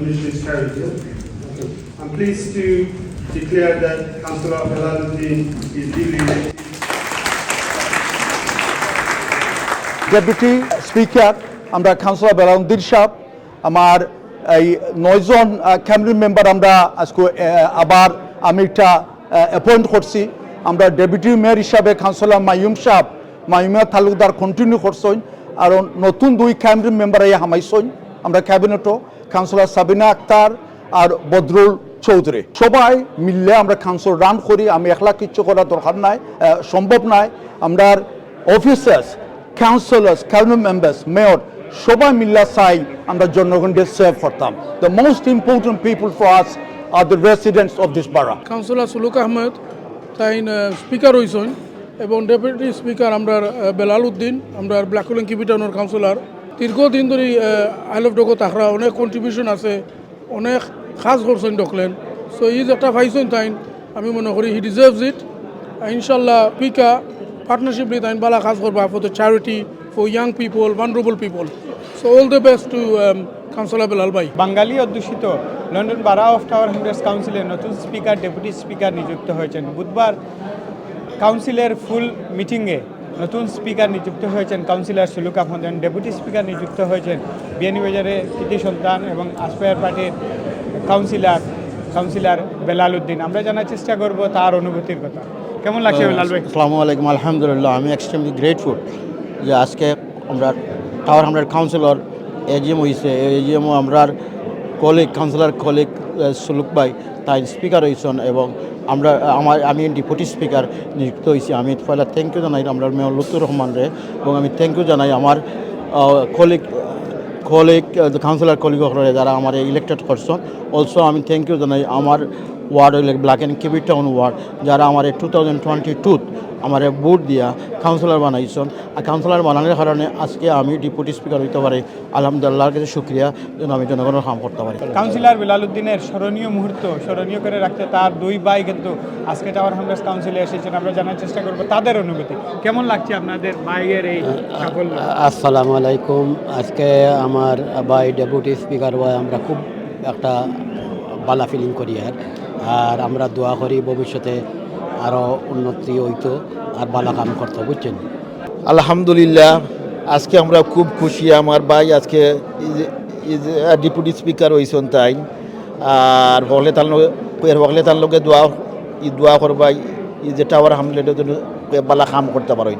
Motion is carried, yeah? I'm pleased to declare that Councillor Jalaluddin is duly elected. Deputy speaker আমরা councillor Belauddin Shah আমার এই নয়জন cabinet member আমরা আজকে আবার আমি একটা অ্যাপয়েন্ট করছি আমরা ডেপুটি মেয়র হিসাবে কাউন্সিলর মাইম সাহ মাইমা তালুকদার কন্টিনিউ করছেন আর নতুন দুই ক্যাবিনেট মেম্বার এই হামাইছেন আমরা ক্যাবিনেটও কাউন্সিলর সাবিনা আক্তার আর বদরুল চৌধুরী। সবাই মিললে আমরা কাউন্সিল রান করি। আমি একলা কিচ্ছু করার দরকার নাই সম্ভব নাই। আমরা officers councillors, cabinet members mayor সবাই মিল্লা চাই আমরা জনগণকে সেভ করতাম। The most important people for us are the residents of this borough councillor Suluk Ahmed তাই স্পিকার হয়েছেন এবং ডেপুটি স্পিকার আমরা বেলাল উদ্দিন আমরা ব্ল্যাকুলেন কিবিটানোর কাউন্সিলর দীর্ঘদিন ধরে আই লভ ডগো তাকরা অনেক কন্ট্রিবিউশন আছে, অনেক কাজ করছেন ডকলেন সো ইজ যেটা পাইছেন তাই আমি মনে করি হি ডিজার্ভস ইট ইনশাল্লাহ পিকা পার্টনারশিপ নিয়ে তাই বালা কাজ করবা for the charity for young people vulnerable people so all the best to councillor Belal ভাই বাঙালি অধ্যুষিত লন্ডন বারা অফ টাওয়ার হান্ড্রেডস কাউন্সিলের নতুন স্পিকার ডেপুটি স্পিকার নিযুক্ত হয়েছেন। বুধবার কাউন্সিলের ফুল মিটিংয়ে নতুন স্পিকার নিযুক্ত হয়েছেন councillor Suluk Ahmed deputy speaker নিযুক্ত হয়েছেন বিয়ানীবাজারের কৃতি সন্তান এবং আসপায়ার পার্টির কাউন্সিলর কাউন্সিলর বেলাল উদ্দিন। আমরা জানার চেষ্টা করব তার অনুভূতির কথা। কেমন লাগছে বেলাল ভাই? আসসালামু আলাইকুম, আলহামদুলিল্লাহ। আমি এক্সট্রিমলি গ্রেটফুল যে আজকে আমরা টাওয়ার হান্ড্রেড কাউন্সিলর এজিএম হয়েছে এজিএমও আমরার কলিগ কাউন্সিলর কলিগ সুলুক ভাই, তাই স্পিকার হয়েছেন এবং আমরা, আমার, আমি ডিপুটি স্পিকার নিযুক্ত হয়েছি আমি পয়লা থ্যাংক ইউ জানাই আমরা মেয়র লুতুর রহমান রে। এবং আমি থ্যাংক ইউ জানাই আমার কলিগ কলিগ কাউন্সিলর কলিগ যারা আমার ইলেক্টেড করছেন। অলসো আমি থ্যাংক ইউ জানাই আমার ward Blackwall and Cubitt town ward যারা আমার টু থাউজেন্ড টোয়েন্টি টুত আমার ভোট দিয়া কাউন্সিলর বানাইছেন। আর কাউন্সিলর বানানোর কারণে আজকে আমি ডেপুটি স্পিকার হইতে পারি। আলহামদুলিল্লাহর কাছে শুক্রিয়া যেন আমি জনগণের কাম করতে পারি। কাউন্সিলর বেলাল উদ্দিনের স্মরণীয় মুহূর্ত স্মরণীয় করে রাখতে তার দুই ভাই কিন্তু আজকে টাওয়ার হামরাস কাউন্সিলে এসেছেন। আমরা জানার চেষ্টা করব তাদের অনুভূতি। কেমন লাগছে আপনাদের ভাইয়ের এই সাফল্য? আসসালামু আলাইকুম। আজকে আমার ভাই ডেপুটি স্পিকার হয় আমরা খুব একটা বালা ফিলিং করি আর। আর আমরা দোয়া করি ভবিষ্যতে আরও উন্নতি হইতো আর বালা কাম করতে বুঝছেন? আলহামদুলিল্লাহ আজকে আমরা খুব খুশি। আমার ভাই আজকে ডিপুটি স্পিকার হয়েছেন তাই। আর বগলে তার এর বগলে তার লোকে দোয়া ই দোয়া করবাই ই যে টাওয়ার হামলেটের জন্য বালা কাম করতে পারো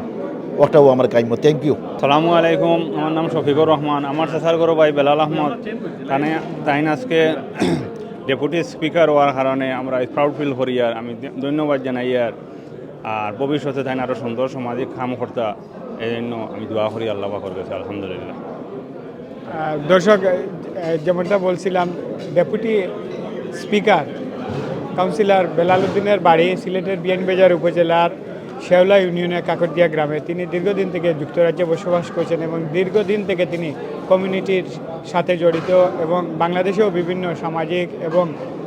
ওটাও আমার কাইম থ্যাংক ইউ সালামু আলাইকুম আমার নাম শফিকুর রহমান। আমার শেষার গরু ভাই বেলাল আহমদ। তাইন আজকে ডেপুটি স্পিকার হওয়ার কারণে আমরা প্রাউড ফিল করি আর আমি ধন্যবাদ জানাই আর আর ভবিষ্যতে তাই আরও সুন্দর সামাজিক কাম কর্তা এই জন্য আমি দোয়া করি আল্লাহ পাকর কাছে, আলহামদুলিল্লাহ। দর্শক যেমনটা বলছিলাম, ডেপুটি স্পিকার, কাউন্সিলর বেলাল উদ্দিনের বাড়ি সিলেটের বিয়ানবাজার উপজেলার শেওলা ইউনিয়নের কাকরদিয়া গ্রামে তিনি দীর্ঘদিন থেকে যুক্তরাজ্যে বসবাস করছেন এবং দীর্ঘদিন থেকে তিনি কমিউনিটির সাথে জড়িত এবং বাংলাদেশেও বিভিন্ন সামাজিক এবং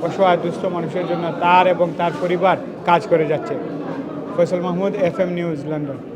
অসহায় দুস্থ মানুষের জন্য তার এবং তার পরিবার কাজ করে যাচ্ছে। Faisal Mahmud F M news, London.